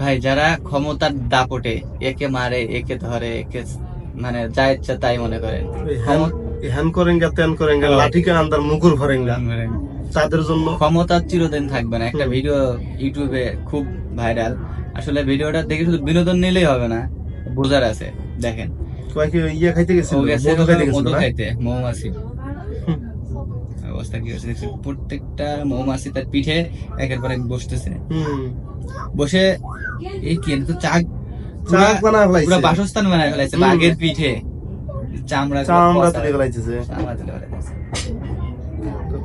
ভাই যারা ক্ষমতার দাপটে একে মারে একে ধরে একে মানে যা ইচ্ছা তাই মনে করেন। হ্যান করেঙ্গা তেন করেঙ্গা হ্যাঁ। লাঠিকে আন্দার মুকুর ভরেঙ্গা তাদের জন্য ক্ষমতা চিরদিন থাকবে না। একটা ভিডিও ইউটিউবে খুব ভাইরাল। আসলে ভিডিওটা দেখে শুধু বিনোদন নিলেই হবে না বোঝার আছে দেখেন। ইয়ে খাইতে গেছে মধু খাইতে মৌমাছি। অবস্থা কি হচ্ছে দেখছি প্রত্যেকটা মৌমাছি তার পিঠে একের পর এক বসতেছে। বসে এই কি তো চাক চাক বানা পুরো বাসস্থান বানায় ফেলাইছে বাঘের পিঠে। চামড়া চামড়া তুলে ফেলাইছে চামড়া তুলে ফেলাইছে।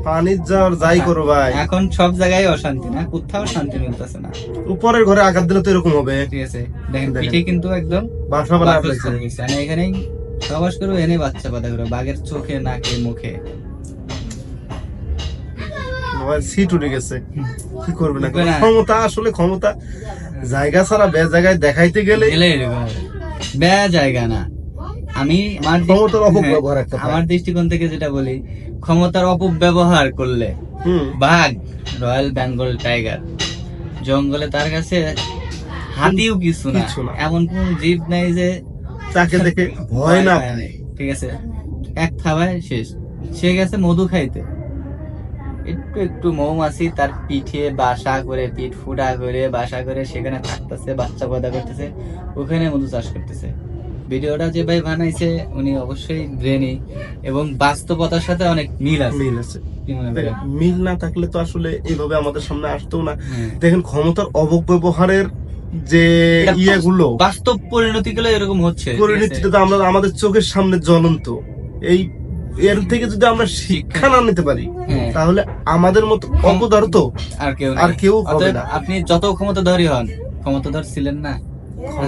পানির যাওয়ার যাই করো ভাই। এখন সব জায়গায় অশান্তি না কোথাও শান্তি মিলতেছে না। উপরের ঘরে আঘাত দিলে তো এরকম হবে। ঠিক আছে দেখেন। পিঠে কিন্তু একদম বাসা বানা ফেলাইছে। এখানেই সবাস করে এনে বাচ্চা পাতা করে বাঘের চোখে নাকে মুখে। মোবাইল সিট উঠে গেছে। কি করবে না। ক্ষমতা আসলে ক্ষমতা। জায়গা ছাড়া বে জায়গায় দেখাইতে গেলে গেলে এরকম হবে। ব্যয় জায়গা না। আমি আমার ক্ষমতার অপব্যবহার হ্যাঁ। আমার দৃষ্টিকোণ থেকে যেটা বলি ক্ষমতার অপব্যবহার করলে বাঘ রয়্যাল বেঙ্গল টাইগার জঙ্গলে তার কাছে হাতিও কিছু না। এমন কোন জীব নাই যে তাকে দেখে ভয় না ঠিক আছে? এক থাবায় শেষ। সে গেছে মধু খাইতে। একটু একটু মৌমাছি তার পিঠে বাসা করে পিঠ ফুটা করে বাসা করে সেখানে থাকতেছে বাচ্চা পয়দা করতেছে ওখানে মধু চাষ করতেছে। ভিডিওটা যে ভাই বানাইছে উনি অবশ্যই ব্রেনি এবং বাস্তবতার সাথে অনেক মিল আছে। মিল আছে? মিল না থাকলে তো আসলে এইভাবে আমাদের সামনে আসতো না। হ্যাঁ। দেখেন ক্ষমতার অপব্যবহারের যে ইয়েগুলো বাস্তব পরিণতি গুলো এরকম হচ্ছে। পরিণতিটা তো আমরা আমাদের চোখের সামনে জ্বলন্ত। এই এর থেকে যদি আমরা শিক্ষা না নিতে পারি হ্যাঁ। তাহলে আমাদের মতো অপদার্থ আর কেউ আর কেউ হবে না। আপনি যত ক্ষমতাধরই হন ক্ষমতাধর ছিলেন না।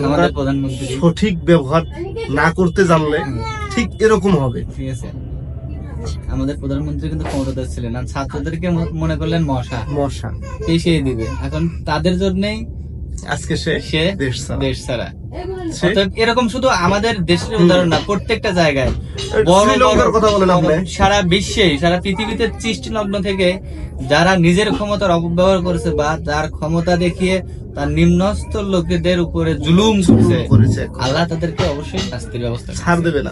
আমাদের প্রধানমন্ত্রী। সঠিক ব্যবহার না করতে জানলে ঠিক এরকম হবে। ঠিক আছে। আমাদের প্রধানমন্ত্রী কিন্তু ক্ষমতাধর ছিলেন আর ছাত্রদেরকে মনে করলেন মশা। মশা। পেশিয়ে দিবে। এখন তাদের জন্যই আজকে সে সে দেশ ছাড়া। ছাড়া। এরকম শুধু আমাদের দেশের উদাহরণ না প্রত্যেকটা জায়গায় বড় শ্রীলঙ্কার বড়- কথা বলেন আপনি। সারা বিশ্বে সারা পৃথিবীতে সৃষ্টি লগ্ন থেকে যারা নিজের ক্ষমতার অপব্যবহার করেছে বা যার ক্ষমতা দেখিয়ে তার নিম্নস্থ লোকেদের উপরে জুলুম করেছে আল্লাহ তাদেরকে অবশ্যই শাস্তির ব্যবস্থা ছাড় দেবে না।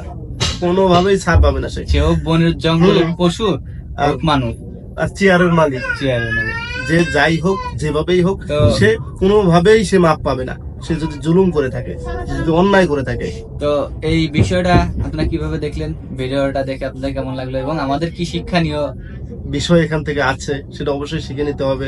কোনোভাবেই ছাড় পাবে না সে। সে হোক বনের জঙ্গলের পশু আর- মানুষ। আর চেয়ারের মালিক। চেয়ারে নেবে যে যাই হোক যেভাবেই হোক সে কোনোভাবেই সে মাপ পাবে না। সে যদি জুলুম করে থাকে যদি অন্যায় করে থাকে। তো এই বিষয়টা আপনারা কীভাবে দেখলেন? ভিডিওটা দেখে আপনাদের কেমন লাগল? এবং আমাদের কি শিক্ষা শিক্ষণীয়? বিষয় এখান থেকে আছে সেটা অবশ্যই শিখে নিতে হবে।